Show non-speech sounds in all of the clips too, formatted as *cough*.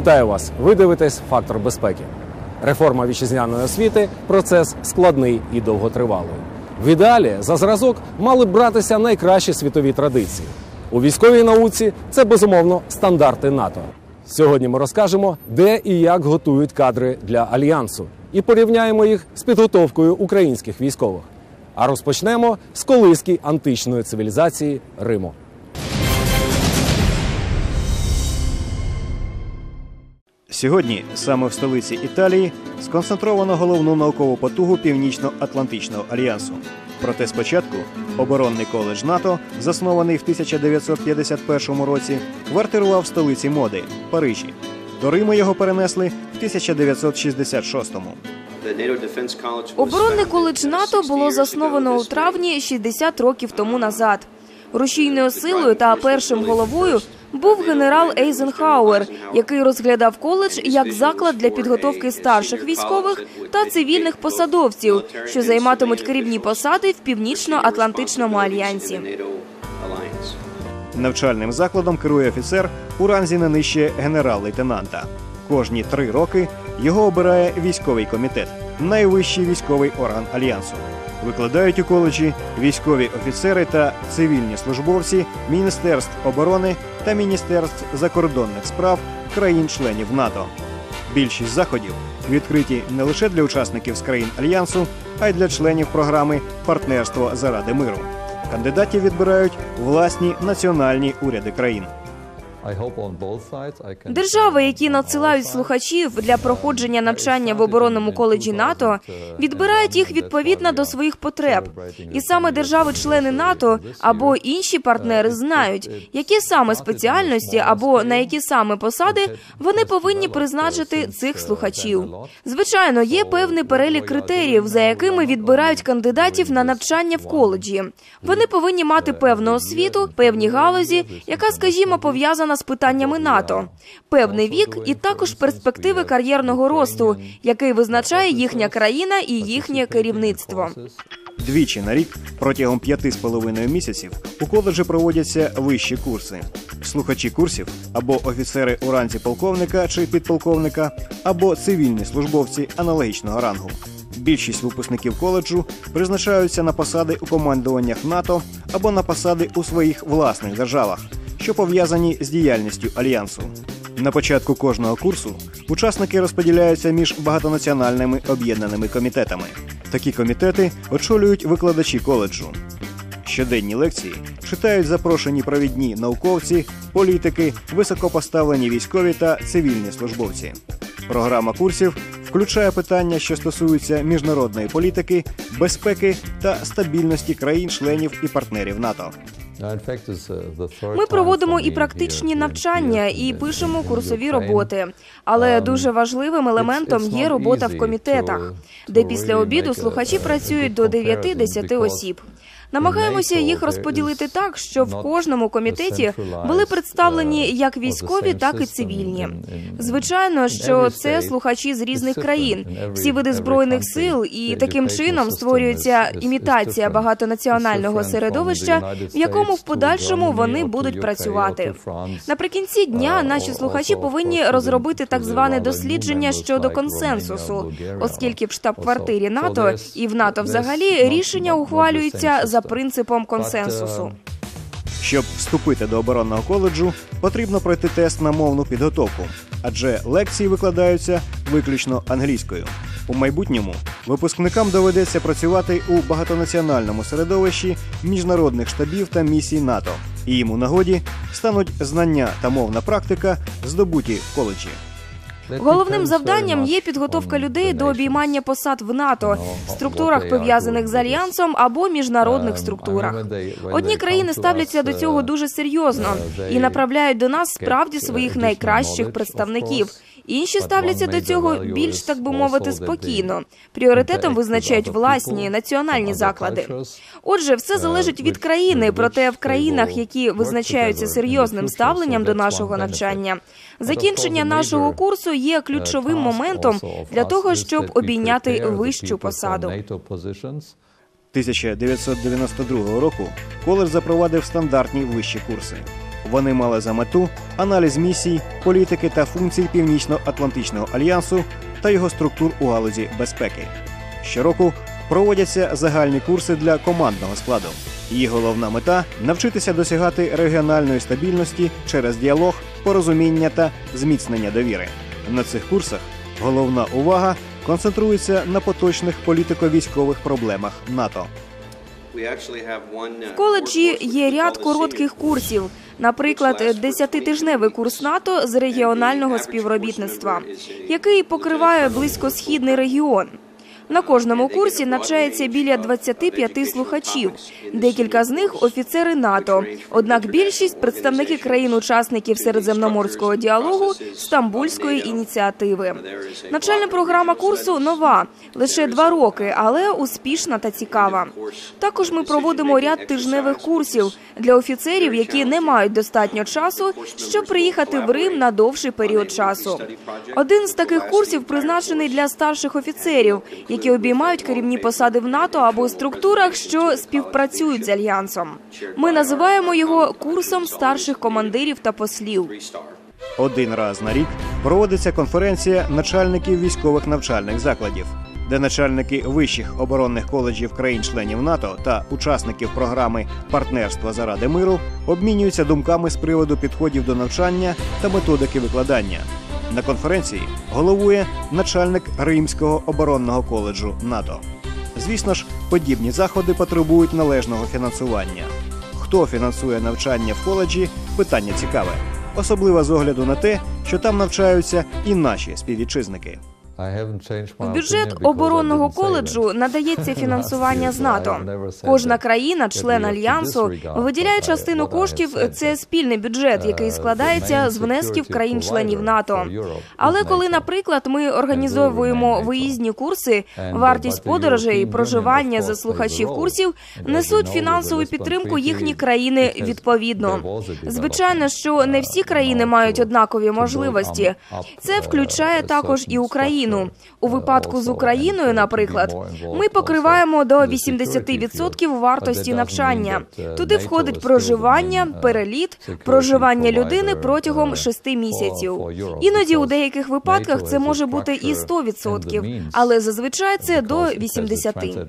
Вітаю вас! Ви дивитесь фактор безпеки. Реформа вітчизняної освіти процес складний і довготривалий. В ідеалі за зразок мали б братися найкращі світові традиції. У військовій науці це безумовно стандарти НАТО. Сьогодні ми розкажемо, де і як готують кадри для альянсу, і порівняємо їх з підготовкою українських військових. А розпочнемо з колиски античної цивілізації Риму. Сьогодні саме в столиці Італії сконцентровано головну наукову потугу Північно-Атлантичного альянсу. Проте спочатку оборонний коледж НАТО, заснований в 1951 році, квартирував в столиці моди Парижі. До Риму його перенесли в 1966-му. Оборонний коледж НАТО було засновано у травні 60 років тому назад. Рушійною силою та першим головою був генерал Ейзенхауер, який розглядав коледж як заклад для підготовки старших військових та цивільних посадовців, що займатимуть керівні посади в північно-атлантичному альянсі. Навчальним закладом керує офіцер у ранзі не нижче генерал-лейтенанта. Кожні три роки його обирає військовий комітет, найвищий військовий орган альянсу. Викладають у коледжі військові офіцери та цивільні службовці Міністерств оборони та Міністерств закордонних справ країн-членів НАТО. Більшість заходів відкриті не лише для учасників з країн альянсу, а й для членів програми Партнерство заради миру. Кандидатів відбирають власні національні уряди країн. Держави, які надсилають слухачів для проходження навчання в оборонному коледжі НАТО, відбирають їх відповідно до своїх потреб. І саме держави-члени НАТО або інші партнери знають, які саме спеціальності або на які саме посади вони повинні призначити цих слухачів. Звичайно, є певний перелік критеріїв, за якими відбирають кандидатів на навчання в коледжі. Вони повинні мати певну освіту, певні галузі, яка, скажімо, пов'язана з питаннями НАТО, певний вік і також перспективи кар'єрного росту, який визначає їхня країна і їхнє керівництво. Двічі на рік протягом п'яти з половиною місяців у коледжі проводяться вищі курси. Слухачі курсів або офіцери у ранзі полковника чи підполковника, або цивільні службовці аналогічного рангу. Більшість випускників коледжу призначаються на посади у командуваннях НАТО або на посади у своїх власних державах, що пов'язані з діяльністю альянсу. На початку кожного курсу учасники розподіляються між багатонаціональними об'єднаними комітетами. Такі комітети очолюють викладачі коледжу. Щоденні лекції читають запрошені провідні науковці, політики, високопоставлені військові та цивільні службовці. Програма курсів включає питання, що стосуються міжнародної політики, безпеки та стабільності країн-членів і партнерів НАТО. Ми проводимо і практичні навчання, і пишемо курсові роботи. Але дуже важливим елементом є робота в комітетах, де після обіду слухачі працюють до 9-10 осіб. Намагаємося їх розподілити так, щоб в кожному комітеті були представлені як військові, так і цивільні. Звичайно, що це слухачі з різних країн, всі види збройних сил, і таким чином створюється імітація багатонаціонального середовища, в якому в подальшому вони будуть працювати. Наприкінці дня наші слухачі повинні розробити так зване дослідження щодо консенсусу, оскільки в штаб-квартирі НАТО і в НАТО взагалі рішення ухвалюються за принципом консенсусу. Щоб вступити до оборонного коледжу, потрібно пройти тест на мовну підготовку, адже лекції викладаються виключно англійською. У майбутньому випускникам доведеться працювати у багатонаціональному середовищі міжнародних штабів та місій НАТО, і їм у нагоді стануть знання та мовна практика, здобуті в коледжі. Головним завданням є підготовка людей до обіймання посад в НАТО, структурах пов'язаних з альянсом або міжнародних структурах. Одні країни ставляться до цього дуже серйозно і направляють до нас справді своїх найкращих представників. Інші ставляться до цього більш так би мовити спокійно. Пріоритетом визначають власні національні заклади. Отже, все залежить від країни, проте в країнах, які визначаються серйозним ставленням до нашого навчання, закінчення нашого курсу є ключовим моментом для того, щоб обійняти вищу посаду. 1992 року коледж запровадив стандартні вищі курси. Вони мали за мету аналіз місій, політики та функцій Північно-Атлантичного альянсу та його структур у галузі безпеки. Щороку проводяться загальні курси для командного складу. Її головна мета навчитися досягати регіональної стабільності через діалог, порозуміння та зміцнення довіри. На цих курсах головна увага концентрується на поточних політико-військових проблемах НАТО. В коледжі є ряд коротких курсів, наприклад, десятитижневий курс НАТО з регіонального співробітництва, який покриває близькосхідний регіон. На кожному курсі навчається біля 25 слухачів. Декілька з них офіцери НАТО. Однак більшість представники країн-учасників середземноморського діалогу стамбульської ініціативи. Навчальна програма курсу нова, лише два роки, але успішна та цікава. Також ми проводимо ряд тижневих курсів для офіцерів, які не мають достатньо часу, щоб приїхати в Рим на довший період часу. Один з таких курсів призначений для старших офіцерів, які обіймають керівні посади в НАТО або структурах, що співпрацюють з альянсом. Ми називаємо його курсом старших командирів та послів. Один раз на рік проводиться конференція начальників військових навчальних закладів, де начальники вищих оборонних коледжів країн-членів НАТО та учасників програми партнерства заради миру обмінюються думками з приводу підходів до навчання та методики викладання. На конференції головує начальник Римського оборонного коледжу НАТО. Звісно ж, подібні заходи потребують належного фінансування. Хто фінансує навчання в коледжі питання цікаве, особливо з огляду на те, що там навчаються і наші співвітчизники. В бюджет оборонного коледжу надається *laughs* фінансування з НАТО. Кожна країна, член альянсу, виділяє частину коштів. Це спільний бюджет, який складається з внесків країн-членів НАТО. Але коли, наприклад, ми організовуємо виїзні курси, вартість подорожей, проживання за слухачів курсів несуть фінансову підтримку їхні країни відповідно. Звичайно, що не всі країни мають однакові можливості. Це включає також і Україну. Україну. У випадку з Україною, наприклад, ми покриваємо до 80% вартості навчання. Туди входить проживання, переліт, проживання людини протягом 6 місяців. Іноді у деяких випадках це може бути і 100%, але зазвичай це до 80%.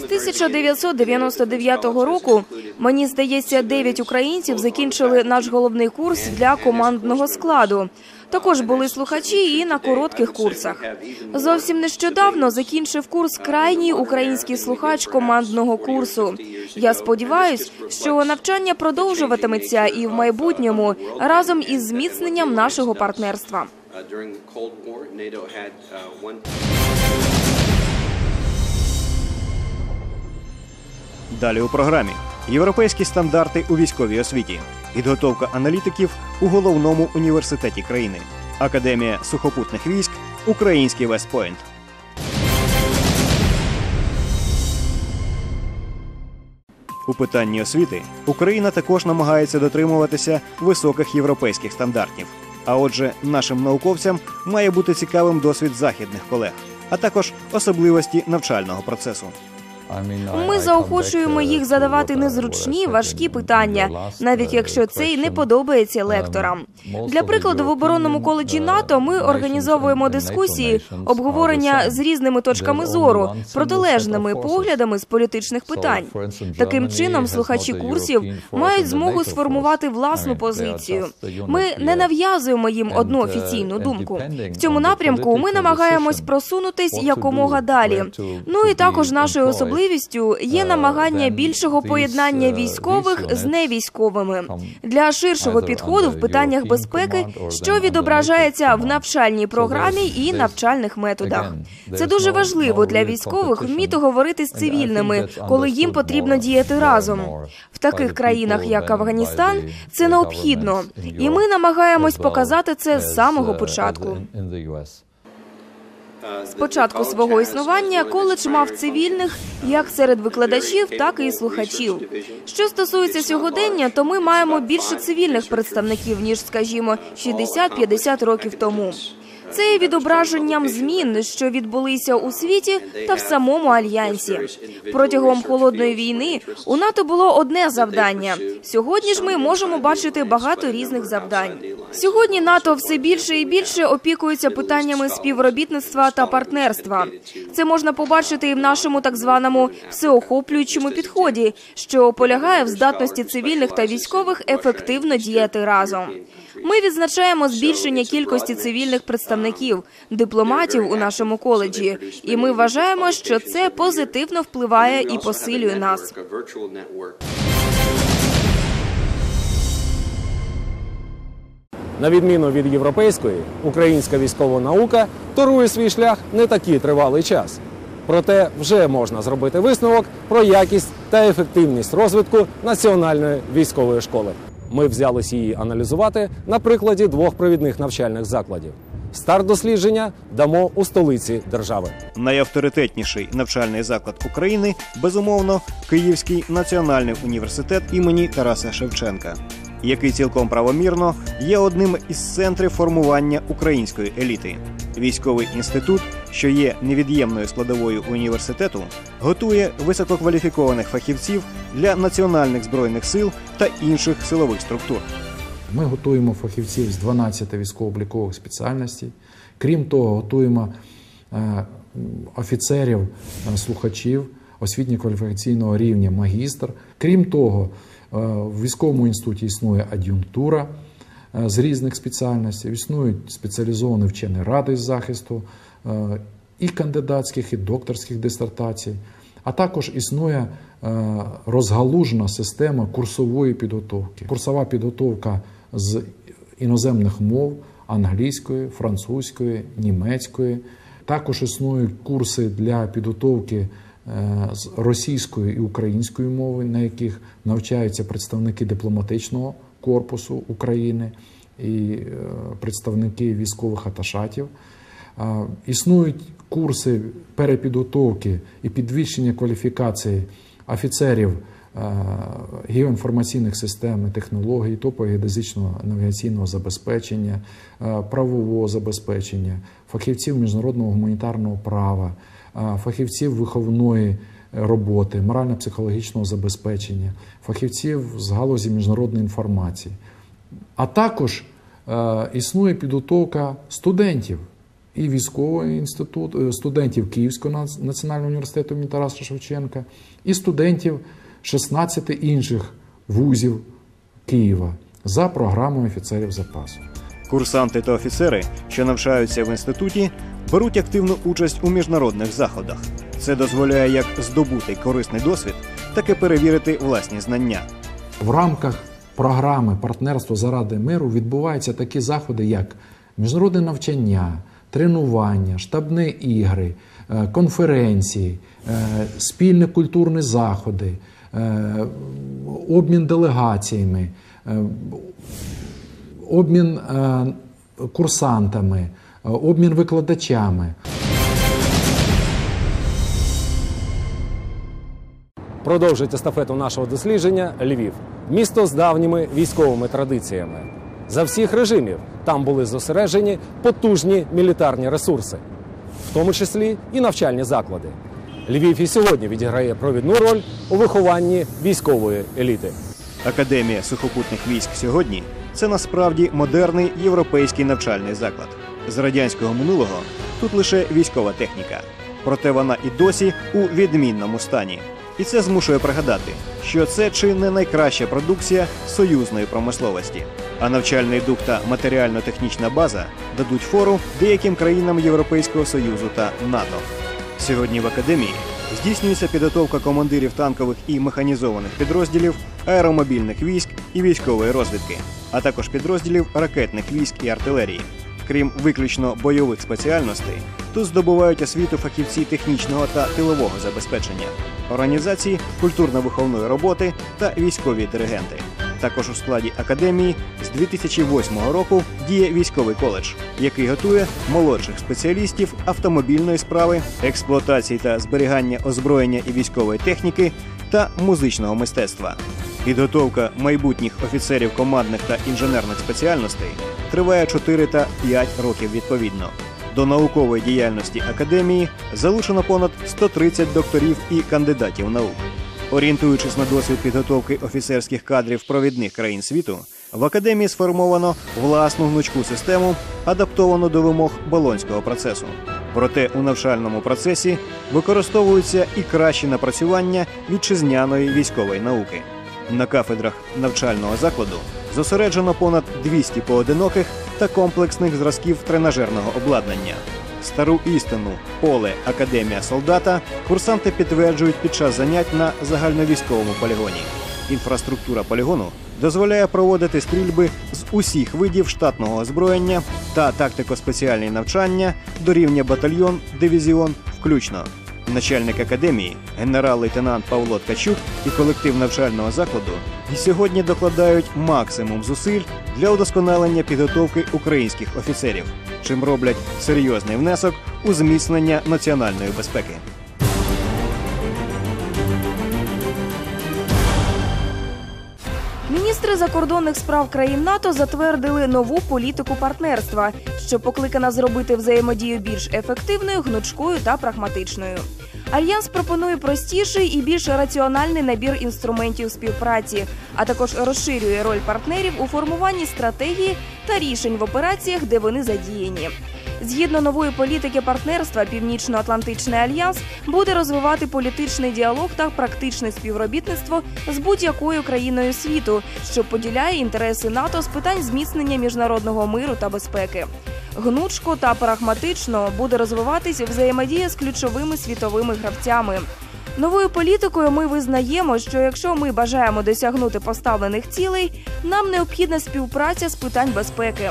З 1999 року мені здається, 9 українців закінчили наш головний курс для командного складу. Також були слухачі і на коротких курсах. Зовсім нещодавно закінчив курс крайній український слухач командного курсу. Я сподіваюся, що навчання продовжуватиметься і в майбутньому разом із зміцненням нашого партнерства. Далі у програмі європейські стандарти у військовій освіті, підготовка аналітиків у головному університеті країни, академія сухопутних військ, Український Вестпойнт. У питанні освіти Україна також намагається дотримуватися високих європейських стандартів. А отже, нашим науковцям має бути цікавим досвід західних колег, а також особливості навчального процесу. Ми заохочуємо їх задавати незручні важкі питання, навіть якщо це й не подобається лекторам. Для прикладу, в оборонному коледжі НАТО ми організовуємо дискусії, обговорення з різними точками зору, протилежними поглядами з політичних питань. Таким чином, слухачі курсів мають змогу сформувати власну позицію. Ми не нав'язуємо їм одну офіційну думку. В цьому напрямку ми намагаємось просунутись якомога далі. Ну і також нашою особливістю можливістю є намагання більшого поєднання військових з невійськовими для ширшого підходу в питаннях безпеки, що відображається в навчальній програмі і навчальних методах. Це дуже важливо для військових вміти говорити з цивільними, коли їм потрібно діяти разом. В таких країнах, як Афганістан, це необхідно, і ми намагаємось показати це з самого початку. З початку свого існування коледж мав цивільних як серед викладачів, так і слухачів. Що стосується сьогодення, то ми маємо більше цивільних представників ніж, скажімо, 60-50 років тому. Це є відображенням змін, що відбулися у світі та в самому альянсі. Протягом холодної війни у НАТО було одне завдання. Сьогодні ж ми можемо бачити багато різних завдань. Сьогодні НАТО все більше і більше опікується питаннями співробітництва та партнерства. Це можна побачити і в нашому так званому всеохоплюючому підході, що полягає в здатності цивільних та військових ефективно діяти разом. Ми відзначаємо збільшення кількості цивільних представників, дипломатів у нашому коледжі, і ми вважаємо, що це позитивно впливає і посилює нас. На відміну від європейської, українська військова наука торує свій шлях не такий тривалий час. Проте вже можна зробити висновок про якість та ефективність розвитку національної військової школи. Ми взялись її аналізувати на прикладі двох провідних навчальних закладів. Старт дослідження дамо у столиці держави. Найавторитетніший навчальний заклад України безумовно Київський національний університет імені Тараса Шевченка, який цілком правомірно є одним із центрів формування української еліти. Військовий інститут, що є невід'ємною складовою університету, готує висококваліфікованих фахівців для національних збройних сил та інших силових структур. Ми готуємо фахівців з 12 військово-облікових спеціальностей. Крім того, готуємо е, офіцерів, е, слухачів освітньо-кваліфікаційного рівня магістр. Крім того, в військовому інституті існує ад'юнктура з різних спеціальностей, існують спеціалізовані вчені ради з захисту і кандидатських, і докторських дисертацій. А також існує розгалужена система курсової підготовки. Курсова підготовка з іноземних мов англійської, французької, німецької. Також існують курси для підготовки е, з російської і української мови, на яких навчаються представники дипломатичного корпусу України і е, представники військових аташатів. Існують курси перепідготовки і підвищення кваліфікації офіцерів геоінформаційних систем, технологій, топогеодезичного навігаційного забезпечення, правового забезпечення, фахівців міжнародного гуманітарного права, фахівців виховної роботи, морально-психологічного забезпечення, фахівців з галузі міжнародної інформації. А також існує підготовка студентів. І військовий інститут, е, студентів Київського національного університету імені Тараса Шевченка, і студентів 16 інших вузів Києва за програмою офіцерів запасу. Курсанти та офіцери, що навчаються в інституті, беруть активну участь у міжнародних заходах. Це дозволяє як здобути корисний досвід, так і перевірити власні знання. В рамках програми партнерство заради миру відбуваються такі заходи, як міжнародне навчання, тренування, штабні ігри, е, конференції, е, спільні культурні заходи. Е, обмін делегаціями, е, обмін е, курсантами, обмін викладачами. Продовжить естафету нашого дослідження Львів, місто з давніми військовими традиціями. За всіх режимів там були зосереджені потужні мілітарні ресурси, в тому числі і навчальні заклади. Львів і сьогодні відіграє провідну роль у вихованні військової еліти. Академія сухопутних військ сьогодні це насправді модерний європейський навчальний заклад. З радянського минулого тут лише військова техніка, проте вона і досі у відмінному стані. І це змушує пригадати, що це чи не найкраща продукція союзної промисловості, а навчальний дух та матеріально-технічна база дадуть фору деяким країнам Європейського союзу та НАТО. Сьогодні в академії здійснюється підготовка командирів танкових і механізованих підрозділів, аеромобільних військ і військової розвідки, а також підрозділів ракетних військ і артилерії. Крім виключно бойових спеціальностей, тут здобувають освіту фахівці технічного та тилового забезпечення, організації культурно-виховної роботи та військові диригенти. Також у складі академії з 2008 року діє військовий коледж, який готує молодших спеціалістів автомобільної справи, експлуатації та зберігання озброєння і військової техніки та музичного мистецтва. Підготовка майбутніх офіцерів командних та інженерних спеціальностей триває 4 та 5 років відповідно. До наукової діяльності академії залучено понад 130 докторів і кандидатів наук. Орієнтуючись на досвід підготовки офіцерських кадрів провідних країн світу, в академії сформовано власну гнучку систему, адаптовану до вимог болонського процесу. Проте у навчальному процесі використовуються і кращі напрацювання вітчизняної військової науки. На кафедрах навчального закладу зосереджено понад 200 поодиноких та комплексних зразків тренажерного обладнання. Стару істину поле Академія солдата курсанти підтверджують під час занять на загальновійськовому полігоні. Інфраструктура полігону дозволяє проводити стрільби з усіх видів штатного озброєння та тактико-спеціальні навчання до рівня батальйон, дивізіон включно. Начальник академії, генерал-лейтенант Павло Ткачук і колектив навчального закладу і сьогодні докладають максимум зусиль для удосконалення підготовки українських офіцерів, чим роблять серйозний внесок у зміцнення національної безпеки. Міністри закордонних справ країн НАТО затвердили нову політику партнерства, що покликана зробити взаємодію більш ефективною, гнучкою та прагматичною. Альянс пропонує простіший і більш раціональний набір інструментів співпраці, а також розширює роль партнерів у формуванні стратегії та рішень в операціях, де вони задіяні. Згідно нової політики партнерства, Північно-Атлантичний альянс буде розвивати політичний діалог та практичне співробітництво з будь-якою країною світу, що поділяє інтереси НАТО з питань зміцнення міжнародного миру та безпеки. Гнучко та прагматично буде розвиватись взаємодія з ключовими світовими гравцями. Новою політикою ми визнаємо, що якщо ми бажаємо досягнути поставлених цілей, нам необхідна співпраця з питань безпеки.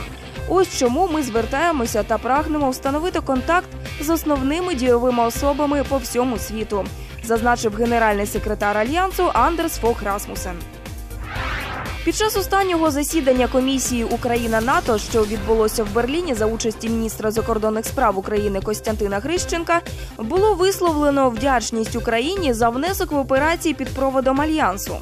Ось чому ми звертаємося та прагнемо встановити контакт з основними дійовими особами по всьому світу, зазначив генеральний секретар альянсу Андерс Фох Расмусен. Під час останнього засідання комісії Україна НАТО, що відбулося в Берліні за участі міністра закордонних справ України Костянтина Грищенка, було висловлено вдячність Україні за внесок в операції під проводом альянсу.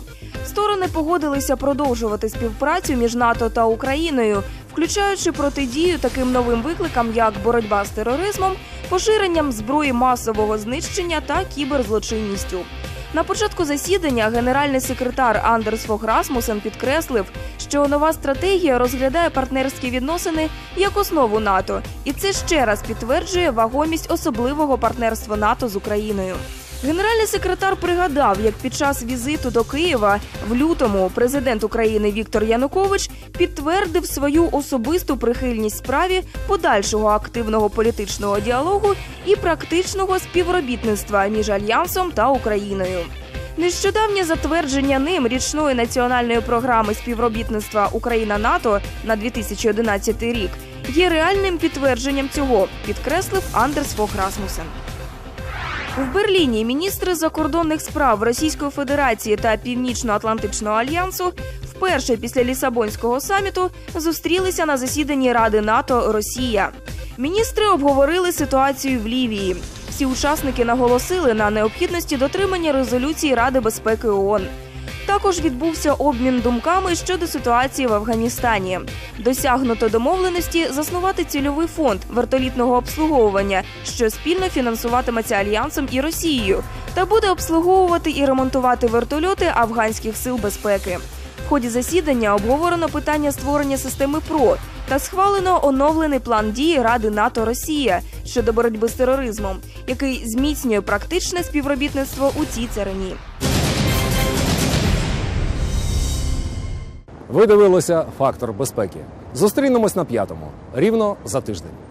Сторони погодилися продовжувати співпрацю між НАТО та Україною, включаючи протидію таким новим викликам, як боротьба з тероризмом, поширенням зброї масового знищення та кіберзлочинністю. На початку засідання генеральний секретар Андерс Фог Расмусен підкреслив, що нова стратегія розглядає партнерські відносини як основу НАТО, і це ще раз підтверджує вагомість особливого партнерства НАТО з Україною. Генеральний секретар пригадав, як під час візиту до Києва в лютому президент України Віктор Янукович підтвердив свою особисту прихильність справі подальшого активного політичного діалогу і практичного співробітництва між альянсом та Україною. Нещодавнє затвердження ним річної національної програми співробітництва Україна НАТО на 2011 рік є реальним підтвердженням цього, підкреслив Андерс Фох Расмусен. В Берліні міністри закордонних справ Російської Федерації та Північно-Атлантичного альянсу вперше після Лісабонського саміту зустрілися на засіданні Ради НАТО Росія. Міністри обговорили ситуацію в Лівії. Всі учасники наголосили на необхідності дотримання резолюції Ради безпеки ООН. Також відбувся обмін думками щодо ситуації в Афганістані. Досягнуто домовленості заснувати цільовий фонд вертолітного обслуговування, що спільно фінансуватиметься альянсом і Росією, та буде обслуговувати і ремонтувати вертольоти афганських сил безпеки. В ході засідання обговорено питання створення системи ПРО та схвалено оновлений план дії Ради НАТО Росія щодо боротьби з тероризмом, який зміцнює практичне співробітництво у цій царині. Ви дивилися фактор безпеки. Зустрінемось на п'ятому рівно за тиждень.